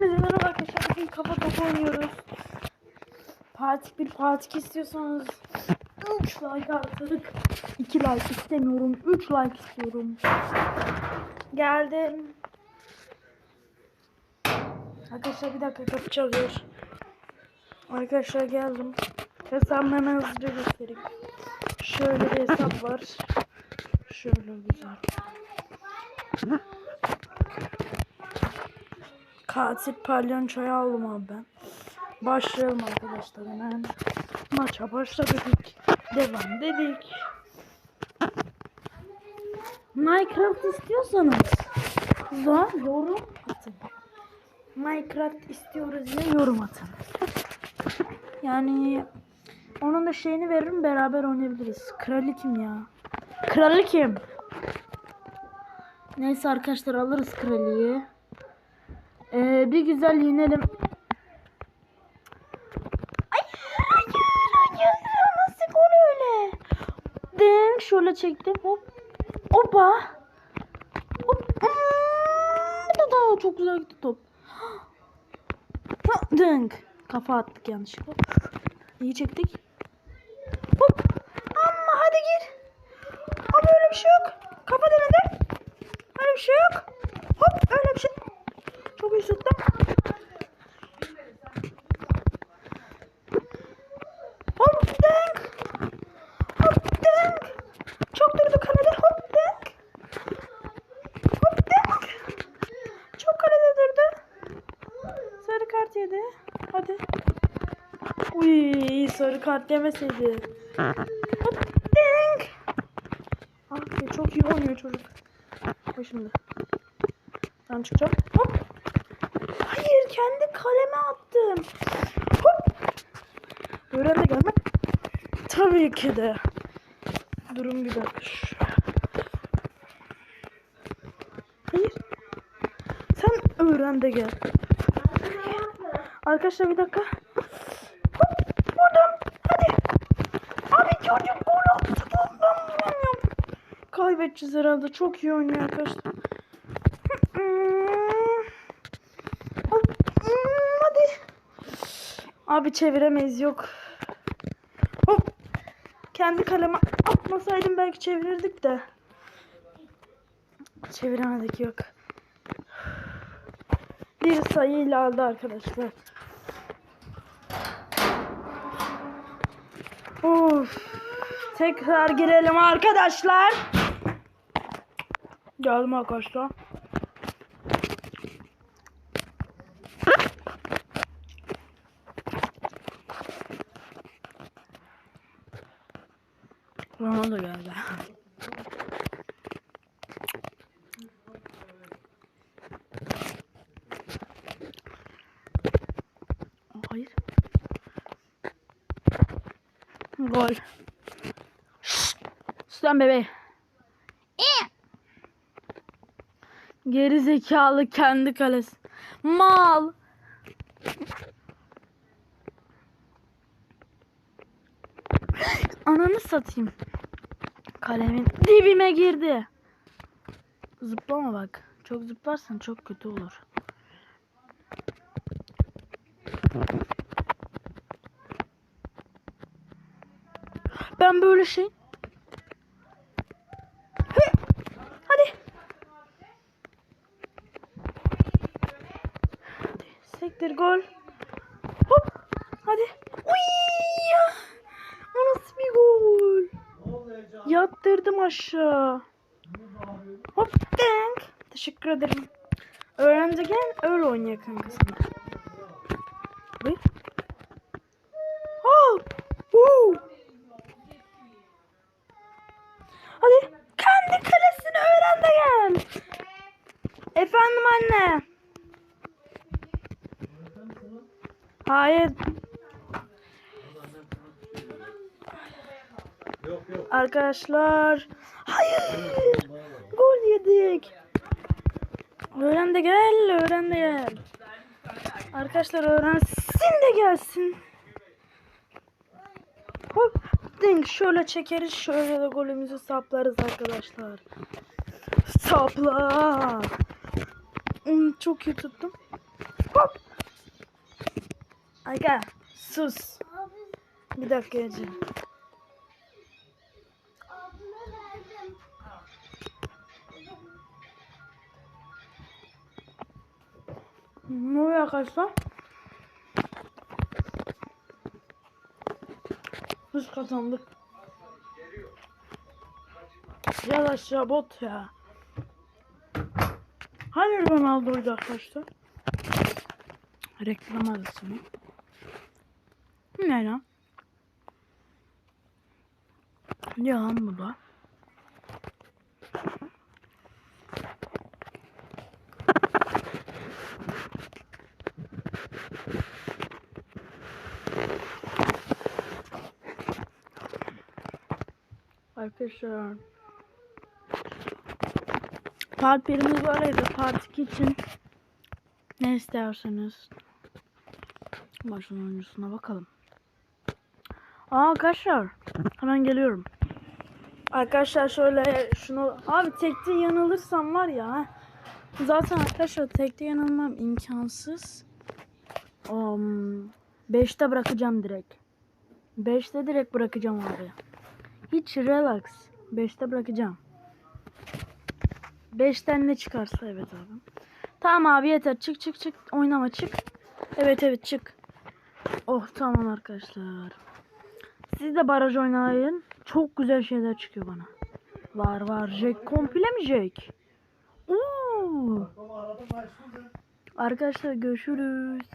Merhaba arkadaşlar. Bugün kafa topu oynuyoruz. Partik bir partik istiyorsanız 3 like artık. 2 like istemiyorum. 3 like istiyorum. Geldim. Arkadaşlar bir dakika kapı çalıyor. Arkadaşlar geldim. Hesabımı hemen hızlıca göstereyim. Şöyle bir hesap var. Şöyle güzel. Katil palyaçoyu aldım abi ben. Başlayalım arkadaşlar hemen. Maça başladık. Devam dedik. Minecraft istiyorsanız da yorum atın. Minecraft istiyoruz diye yorum atın. Yani onun da şeyini veririm beraber oynayabiliriz. Kralı kim ya? Kralı kim? Neyse arkadaşlar alırız kraliyi. Ee, bir güzel yenelim. Hayır, hayır, hayır. Nasıl gol öyle? Ding, şöyle çektim. Hop. Hoppa. Hop. Hmm, çok güzel gitti top. Ding. Kafa attık yanlışlıkla. İyi çektik. Hop. Ama hadi gir. Ama öyle bir şey yok. Kafa denedim. Öyle bir şey yok. Hop öyle bir şey. Tuttum. Hop denk. Hop denk. Çok durdu kalede. Hop denk. Hop denk. Çok kalede durdu. Sarı kart yedi. Hadi. Uy sarı kart yemeseydi. Hop denk. Ah çok iyi oynuyor çocuk. Bak şimdi. Ben çıkacağım. Hop. Hayır kendi kaleme attım. Hop. Öğren de gelme. Tabii ki de. Durun bir dakika. Hayır. Sen öğren de gel. Arkadaşlar bir dakika. Hop. Vurdum. Hadi. Abi çocuk gol attı. Ben. Kaybedeceğiz herhalde. Çok iyi oynuyor arkadaşlar. Hop, hmm, Hadi. Abi çeviremeyiz yok. Hop. Kendi kaleme atmasaydım belki çevirirdik de. Çeviremedik yok. Bir sayıyla aldı arkadaşlar. Of. Tekrar girelim arkadaşlar. Geldim arkadaşlar. Ronaldo geldi. Hayır. Gol. Sen bebe. Geri zekalı kendi kalesi. Mal. Ananı satayım. Kalemin dibime girdi. Zıplama bak. Çok zıplarsan çok kötü olur. Ben böyle şey. Sektir gol. Hop. Hadi. Uy! O nasıl bir gol? Yattırdım aşağı. Hop denk. Teşekkür ederim. Öğrenci gel öyle oynuyor kankası. Buyur. Hop. Woo. Hadi kendi kalesini öğren de gel. Efendim anne. Hayır. Arkadaşlar. Hayır. Gol yedik. Öğren de gel, öğren de gel. Arkadaşlar öğrensin de gelsin. Hop, ding şöyle çekeriz, şöyle de golümüzü saplarız arkadaşlar. Sapla. Çok iyi tuttum. Hop. Aga sus. Bir dakika Ece. Ne oluyor arkadaşlar? Biz kazandık. Ya aşağı bot ya. Hayır Ronaldo'ydu arkadaşlar. Reklam arası mı? Ne lan? Ne lan bu da? Arkadaşlar. Part 1'imiz böyleydi. Part 2 için ne isterseniz başın oyuncusuna bakalım. Aa arkadaşlar hemen geliyorum. Arkadaşlar şöyle şunu abi tekte yanılırsam var ya zaten arkadaşlar tekte yanılmam imkansız. Um, 5'te bırakacağım direkt. 5'te direkt bırakacağım abi. Hiç relax. 5'te bırakacağım. 5'ten ne çıkarsa evet abi. Tamam abi yeter. Çık çık çık. Oynama çık. Evet evet çık. Oh tamam arkadaşlar. Siz de baraj oynayın. Çok güzel şeyler çıkıyor bana. Var var. Jack komple mi Jack? Oo. Arkadaşlar görüşürüz.